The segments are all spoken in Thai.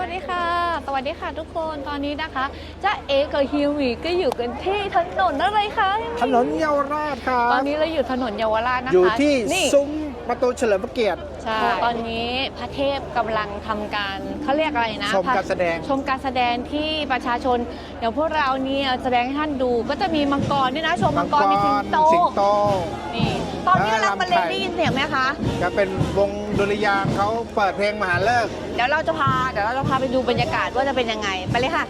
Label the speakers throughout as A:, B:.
A: วัสดีค่ะ สวัสดีค่ะทุกคนตอนนี้นะคะจ้าเอกับฮิวหวีก็อยู่กันที่ถนนอะไรคะ
B: ถนนเยาวราชครั
A: ตอบนนี้เราอยู่ถนนเยาวราชนะคะ
B: อยู่ที่
A: นี่
B: ซุ้ม ประตูเฉลิมพระเกียรติ
A: ใช่ตอนนี้พระเทพกำลังทำการเขาเรียกอะไรนะ
B: ชมการแสดง
A: ชมการแสดงที่ประชาชนเดี๋ยวพวกเราเนี่ยแสดงให้ท่านดูก็จะมีมังกรด้วยนะ ชมมังกรมีสิงโต
B: สิงโต
A: นี่ตอนนี้
B: และ
A: เรามา
B: ลำไท
A: เล่
B: ย
A: นได้ยินเสียงไหมคะ
B: จะเป็นวงดุริยางค์เขาเปิดเพลงมหาเลิกษ์
A: เดี๋ยวเราจะพาเดี๋ยวเราจะพาไปดูบรรยากาศว่าจะเป็นยังไง ไปเลยค่ะ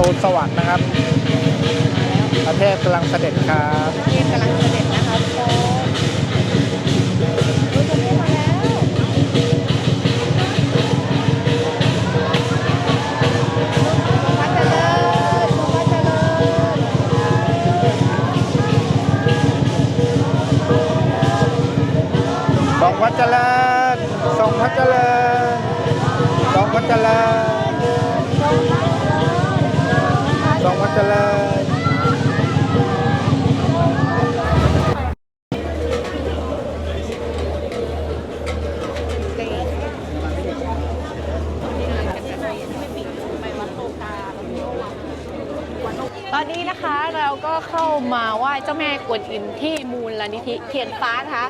B: ประตูสวรรค์นะครับ ประเทศกำลังเสด็จครับประ
A: เทพกำลังเสด็จนะคะทุกคนรู้จะพูดมาแล้วพระเจริญพระเจริญ
B: ทรงพระเจริญทรงพระเจริญทรงพระเจริญ
A: ตอนนี้นะคะเราก็เข้ามาไหว้เจ้าแม่กวนอิมที่มูลนิธิเทียนฟ้านะคะ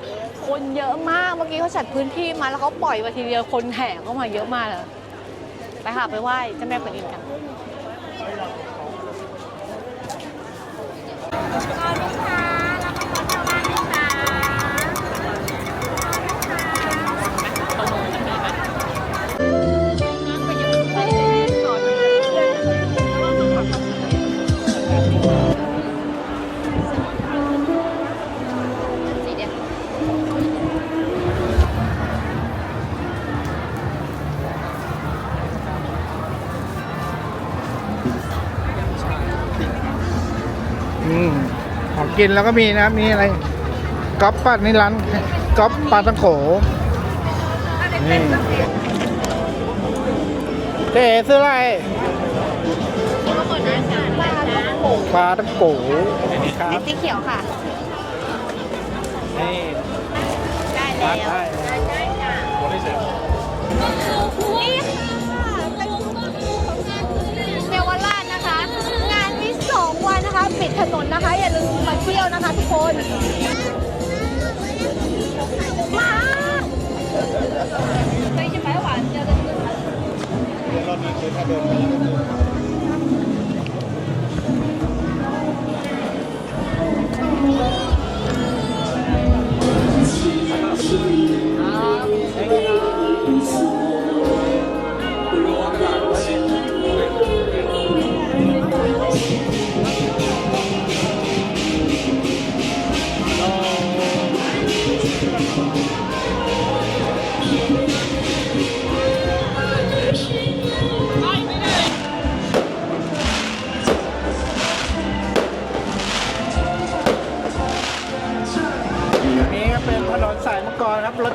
A: คนเยอะมากเมื่อกี้เขาจัดพื้นที่มาแล้วเขาปล่อยมาทีเดียวคนแห่เข้ามาเยอะมากเลยไปค่ะไปไหว้เจ้าแม่กวนอิมกัน
B: กินแล้วก็มีนะครับนี่อะไรก๊อปปัดนี่ร้านก๊อปปลาตังโขนี่เจ๊ซื้ออะไรปลาตังโขครับ
A: สีเขียวค่ะ
B: นี่
A: ได้
B: ร้าน
A: แล้ว
B: ได้
A: นี่ค่ะเป็นเยาวราชนะคะ งานมีสองวันนะคะ ปิดถนนนะคะอย่า เที่ยวนะคะทุกคนมาเคยจะไปหวานเจอกัน
B: รอบนี้คือถ้าเดิน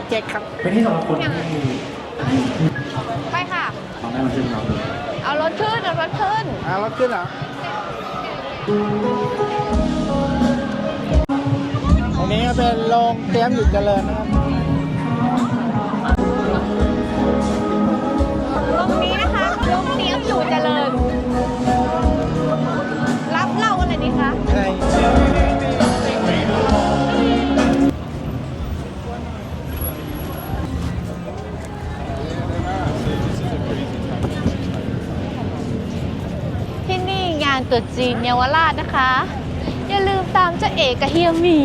B: เจ็กครับ
C: เป็นที่สำหรับคนที่
A: ไปค่ะ
C: ทำได้มาขึ้นเรา
A: เอารถขึ้น เอารถขึ้น
B: อ่ารถขึ้นเหรออันนี้ก็เป็นโรงเตรียมอยู่เจริญนะครับ
A: ตรุษจีนเยาวราชนะคะ อย่าลืมตามเจ้าเอกกับเฮียหมี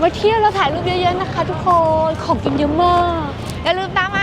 A: มาเที่ยวเราถ่ายรูปเยอะๆนะคะ ทุกคน ของกินเยอะมาก อย่าลืมตามมา